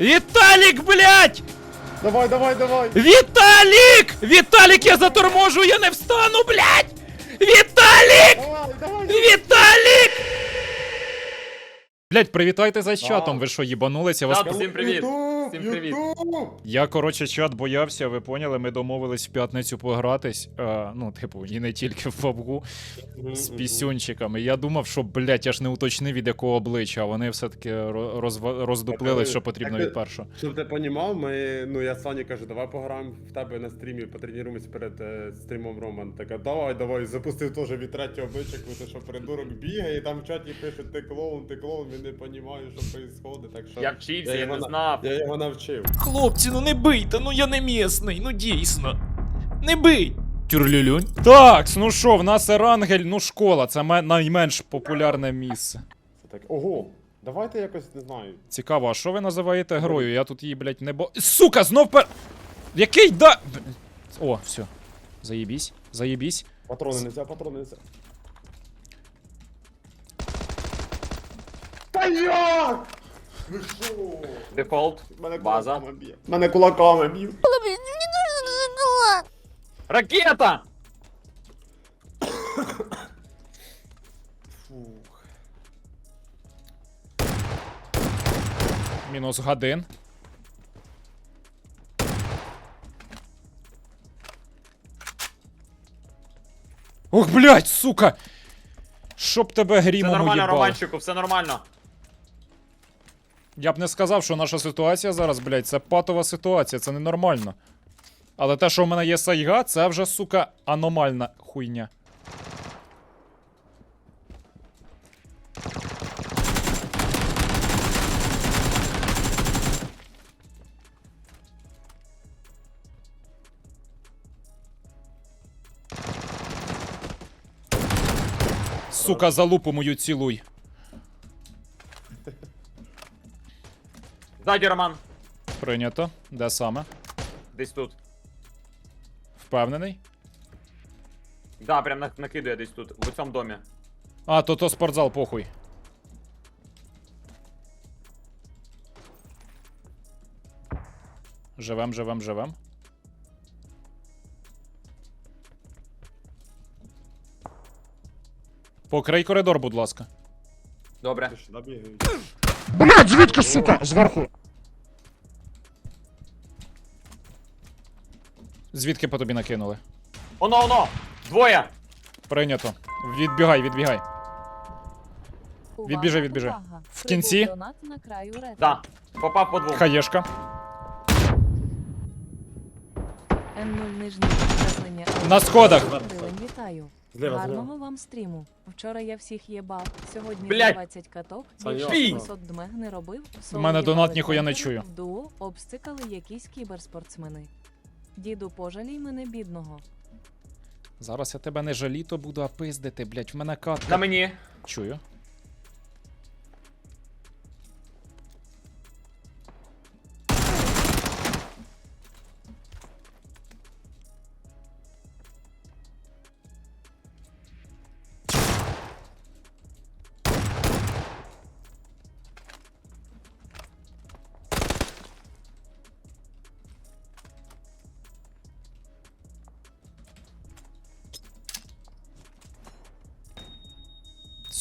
Віталік, блядь! Давай, давай, давай. Віталік! Віталік, я заторможу, я не встану, блядь! Віталік! Давай, давай. Віталік! Блядь, привітайте за чатом, ви що, їбанулися? Вас... Да, Всім привіт. Всім привіт. Я, коротше, чат боявся, ви поняли, ми домовились в п'ятницю погратись. А, ну, типу, і не тільки в PUBG, з пісюнчиками. Я думав, що, блядь, я ж не уточнив від якого обличчя, а вони все-таки ро- розва- роздуплились, що потрібно Так, від першого. Щоб ти понімав, ми, ну я Сані кажу, давай пограємо в тебе на стрімі, потренуємось перед е, стрімом Роман. Така, давай, давай, запустив теж від третього обличчя, коли ти що придурок бігає, і там в чаті пишуть, ти клоун, ти клоун, він не розуміє, що відбувається, так що... Я вчився, я не знав. Я його навчив. Хлопці, ну не бийте, ну я не місний, ну дійсно. Не бий! Тюрлюлюнь. Так, ну що, в нас Ерангель, ну школа, це ме- найменш популярне місце. Це так, ого, давайте якось, не знаю. Цікаво, а що ви називаєте грою? Я тут її, блядь, не бо. Сука, знов пер. Який да. О, все. Заєбісь, заєбісь. Патрони не взяв, патрони не взяв. Та як? Ви що? Дефолт. Мене База. кулаками б'є. Мене кулаками б'ють. Ракета! Фух. Мінус годин. Ох, блядь, сука! Щоб тебе Все грімом нормально, уїбало. Романчику, все нормально. Я б не сказав, що наша ситуація зараз, блядь, це патова ситуація, це ненормально. Але те, що в мене є сайга, це вже, сука, аномальна хуйня. Сука, залупу мою цілуй. Ззаді, Роман. Прийнято. Де саме? Десь тут. Впевнений? Да, прям на- накидує десь тут, в цьому домі. А, то то спортзал, похуй. Живем, живем, живем. Покрий коридор, будь ласка. Добре. Блядь, звідки, сука? Зверху. Звідки по тобі накинули? Оно, оно! Двоє! Прийнято. Відбігай, відбігай. Відбіжи, відбіжи. В кінці? Да. Попав по двом. Хаєшка. Н0 нижнє підкреслення. На сходах. Вітаю. Зліва, Гарного вам стріму. Вчора я всіх їбав. Сьогодні Блядь. 20 каток. Більше. 700 дмег не робив. В мене донат ніхуя не чую. Дуо обстикали якісь кіберспортсмени. Діду, пожалій мене бідного. Зараз я тебе не жаліто буду, а пиздити, блять, в мене катка. На мені. Чую.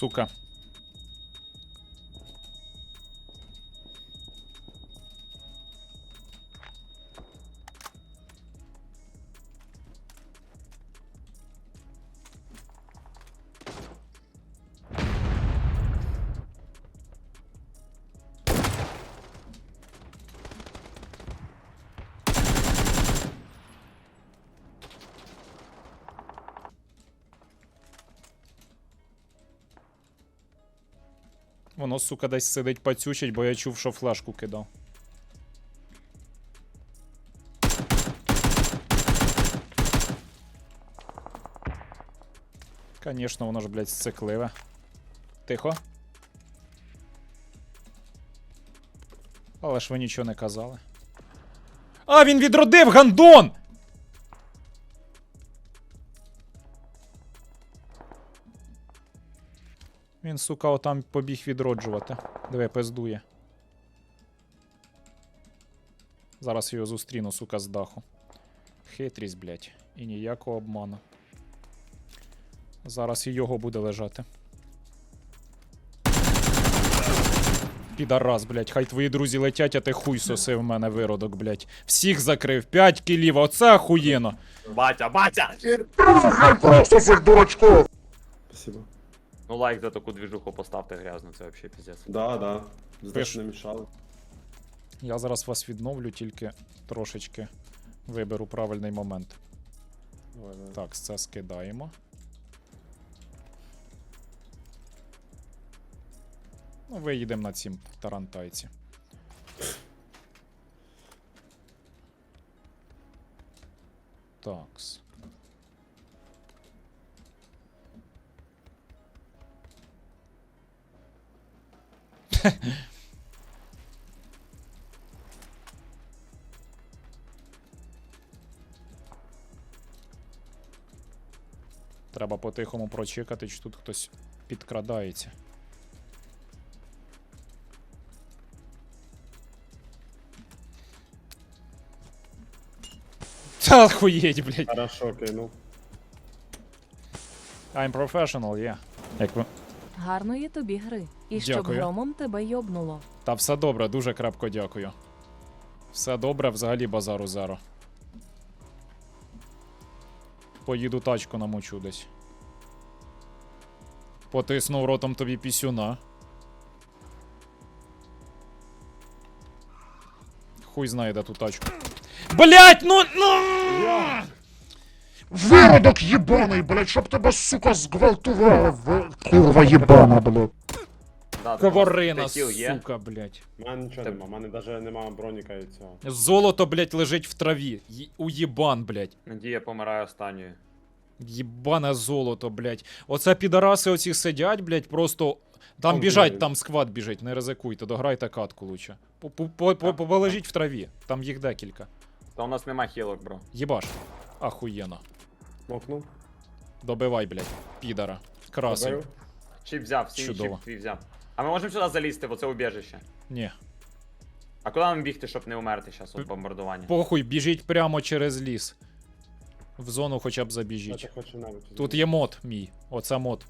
Сука. Воно, сука, десь сидить пацючить, бо я чув, що флешку кидав. Конечно, воно ж, блядь, сцикливе. Тихо. Але ж ви нічого не казали. А, він відродив гандон! Він, сука, отам побіг відроджувати. Диви, пиздує. Зараз його зустріну, сука, з даху. Хитрість, блядь. І ніякого обману. Зараз і його буде лежати. Підарас, блядь, хай твої друзі летять, а ти хуй соси в мене виродок, блядь. Всіх закрив, 5 кілів, оце охуєнно. Батя, батя! Просто цих дурачков. Спасибо. Ну лайк за таку двіжуху поставте грязно, це взагалі піздець. Да, да. Не мішали. Я зараз вас відновлю, тільки трошечки виберу правильний момент. Давай, давай. Так, це скидаємо. Ну, виїдемо на цім тарантайці. Такс. Треба по-тихому прочекати, чи тут хтось підкрадається. Та охуєть, блядь. Хорошо, кинув. I'm professional, yeah. Як ви... Гарної тобі гри. І щоб Дякую. громом тебе йобнуло. Та все добре, дуже крепко дякую. Все добре, взагалі базару зеро. Поїду тачку намочу десь. Потиснув ротом тобі пісюна. Хуй знає, де ту тачку. Блять, ну ну! Виродок єбаний, блядь, щоб тебе, сука, зґвалтували. Курва єбана, блядь. Да, є. сука, блять. У мене нічого нема, у мене навіть нема броніка і цього. Золото, блять, лежить в траві. Є- Уєбан, блять. Надія помирає останньою. Єбане золото, блять. Оце підараси оці сидять, блять, просто. Там Там біжать, бігають. там сквад біжить, не ризикуйте, дограйте катку лучше. По- по- по- по- Полежіть в траві, там їх декілька. Та у нас нема хілок, бро. Єбаш. Ахуєнно. Мокнув. Добивай, блять, підара. Добив. Чіп взяв, всі Чудово. чіп твій взяв. А ми можемо сюди залізти, в оце убіжище. Ні. А куди нам бігти, щоб не умерти зараз від бомбардування? Похуй, біжіть прямо через ліс. В зону хоча б забіжіть. так хочу навіть. Тут є мод мій. Оце мод.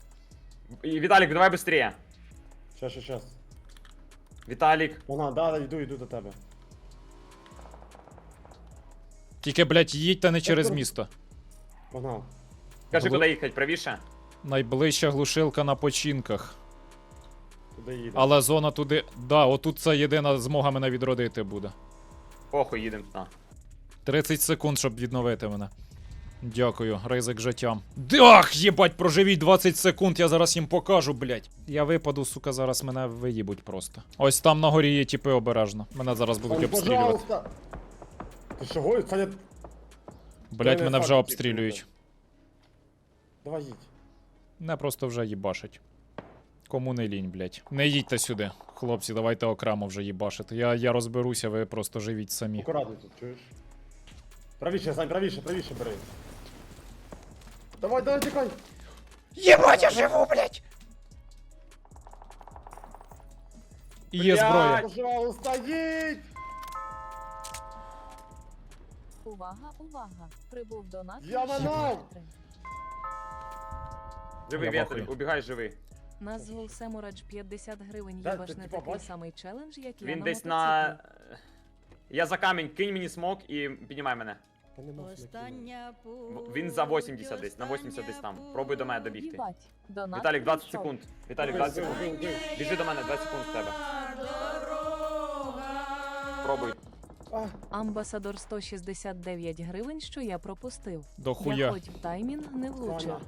І, Віталік, давай швидше. Щас, щас, щас. Віталік. Вона, да, да, йду, йду до тебе. Тільки, блять, їдьте не через місто. Погнав. Кажи, Глу- куди їхати, правіше? Найближча глушилка на починках. Туди їде. Але зона туди. Да, отут це єдина змога мене відродити буде. Похуй, їдемо туди. 30 секунд, щоб відновити мене. Дякую, ризик життям. Ах, їбать, проживіть 20 секунд, я зараз їм покажу, блять. Я випаду, сука, зараз мене виїбуть просто. Ось там на горі є тіпи обережно. Мене зараз будуть обстрілювати. пожалуйста. Ти що? Саня, Блять, мене вже обстрілюють. давай їдь. Не просто вже їбашать. Кому не лінь, блять. Не їдьте сюди. Хлопці, давайте окремо вже їбашити. Я, я розберуся, ви просто живіть самі. Акуратно тут, чуєш? Правіше, Сань, правіше, правіше бери. Давай, давай, тікай. Єбать, я живу, блять! І є зброя. Пожалуйста, їдь! Увага, увага! Прибув до нас. Я наш манав! Живий, Я убігай живий. Назву Семурадж 50 гривень Да, їбаш ти не типа такий самий челендж, як я Він на десь мотоциклі. на. Я за камінь, кинь мені смок і піднімай мене. Та нема смаків. Остання путь, Він за 80 десь, на 80 десь там. Пробуй до мене добігти. Їбать, до нас Віталік, 20 прийшов. секунд. Віталік, 20 секунд. Біжи до мене, 20 секунд в тебе. Пробуй. А, Амбасадор 169 гривень, що я пропустив. До Я хоч в таймінг не влучив. Саня.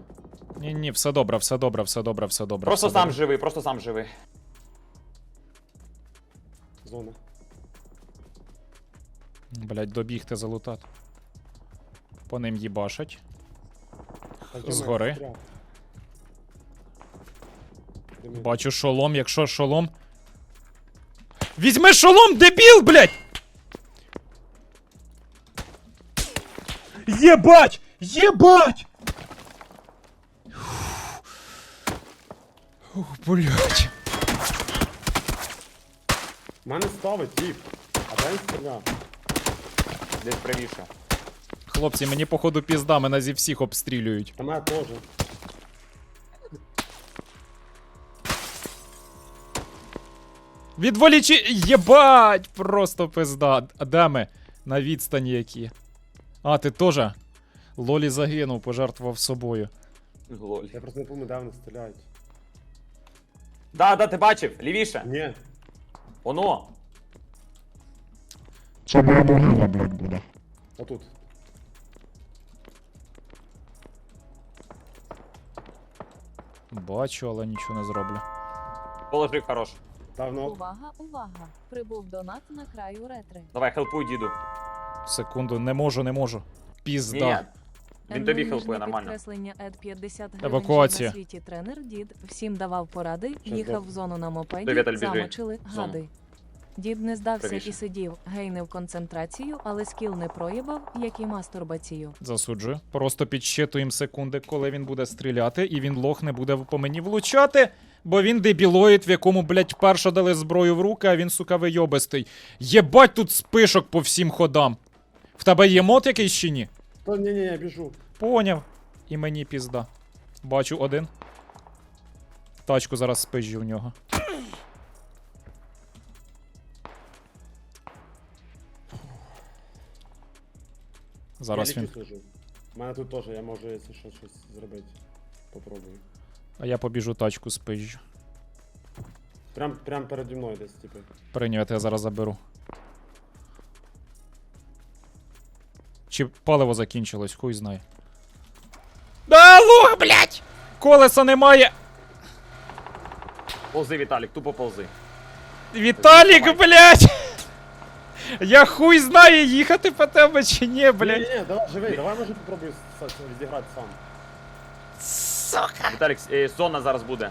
Ні, ні, все добре, все добре, все добре, все добре. Просто все сам добре. живий, просто сам живий. Зона. Блять, добігти залутати. По ним їбашать. Згори. Бачу шолом, якщо шолом. Візьми шолом, дебіл, блять! Єбать! Єбать! Ух, блять. Мене ставить, тіп. А дай він стріляв. Десь правіше. Хлопці, мені походу пізда, мене зі всіх обстрілюють. А мене теж. Відволічі. Єбать! Просто пизда. А де ми? На відстані які. А, ти теж? Лолі загинув, пожертвував собою. Лоль. Я просто не пам'ятаю, де вони стріляють. Да, да, ти бачив, лівіше. Ні. Воно. Це моя могила, блядь, буде. Отут. Бачу, але нічого не зроблю. Положив хорош. Давно. Увага, увага! Прибув донат на краю ретри. Давай, хелпуй, діду. Секунду, не можу, не можу. Ні, Пізда. ні. Він тобі хелпує нормально. Підкреслення ед 50 гривень, Евакуація. на світі тренер дід всім давав поради, Що їхав в зону на мопеді, Альбіжи. замочили Зону. гади. Дід не здався Правіше. і сидів, гейнив концентрацію, але скіл не проїбав, як і мастурбацію. Засуджую. Просто підсчитуємо секунди, коли він буде стріляти, і він лох не буде по мені влучати, бо він дебілоїд, в якому, блядь, перша дали зброю в руки, а він, сука, вийобистий. Єбать тут спишок по всім ходам. В тебе є мод якийсь чи ні? Та ні, ні, я біжу. Поняв. І мені пізда. Бачу один. Тачку зараз спизжу в нього. Зараз я він. У мене тут теж, я можу, якщо що, щось зробити. Попробую. А я побіжу тачку спизжу. Прям, прям переді мною десь, типу. Прийняти я зараз заберу. Чи паливо закінчилось, хуй знає. Да, лух, блядь! Колеса немає! Ползи, Віталік, тупо ползи. Віталік, блядь! Я хуй знаю, їхати по тебе чи ні, блядь. ні, ні, давай, живий, давай може попробую с- с- відіграти сам. Сука! Віталік, е, зона зараз буде.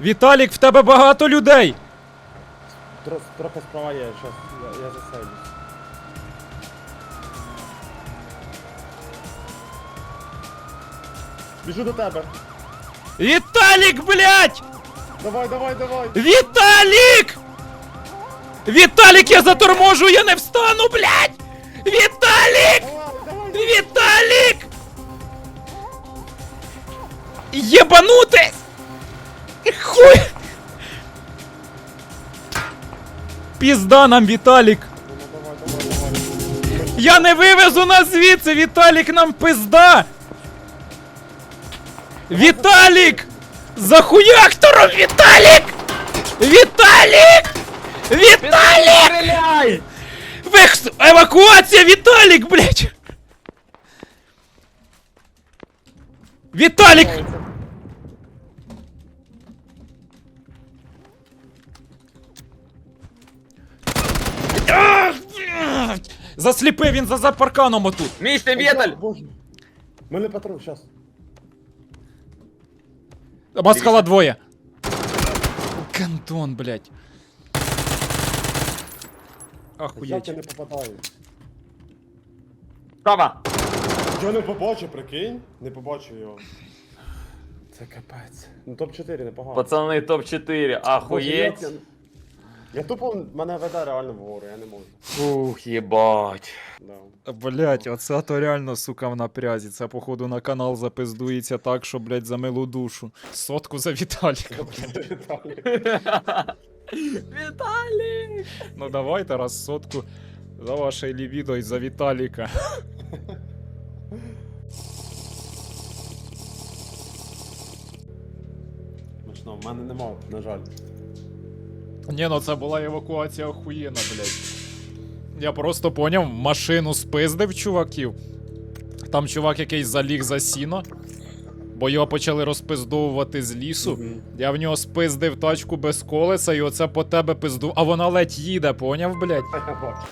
Віталік, в тебе багато людей! Тро, трохи справа є, щас, я, я заселюсь. Біжу до тебе. Віталік, блядь! Давай, давай, давай. Віталік! Віталік, я заторможу, я не встану, блядь! Віталік! Давай, давай. Віталік! Єбанутись! Хуй! Пізда нам, Віталік! Давай, давай, давай. Я не вивезу нас звідси, Віталік нам пизда! Віталік! За хуяктором, Віталік! Віталік! Віталік! Стріляй! Векс... Евакуація, Віталік, блядь! Віталік! Ах, блядь! Засліпив він за, за парканом отут. Місце, Віталь! Боже. Мене патрон, щас. Маскала двоє. Гандон, блядь. Як я не попадаю? Справа! Я не побачу, прикинь? Не побачу його. Це капець. Ну топ-4 непогано. Пацани, топ-4, Боже, як ахуєть. Я, тупо, мене веде реально вгору, я не можу. Ух, єбать. Да. Блять, оце то реально, сука, в напрязі. Це, походу, на канал запиздується так, що, блять, за милу душу. Сотку за Віталіка. Віталік! Ну давайте раз сотку за ваше лівідо і за Віталіка. Смачно, в мене нема, на жаль. Ні, ну це була евакуація охуєна, блять. Я просто поняв, машину спиздив чуваків. Там чувак якийсь заліг за сіно, бо його почали розпиздовувати з лісу. Мгм. Я в нього спиздив тачку без колеса, і оце по тебе пизду. А вона ледь їде, поняв, бачу.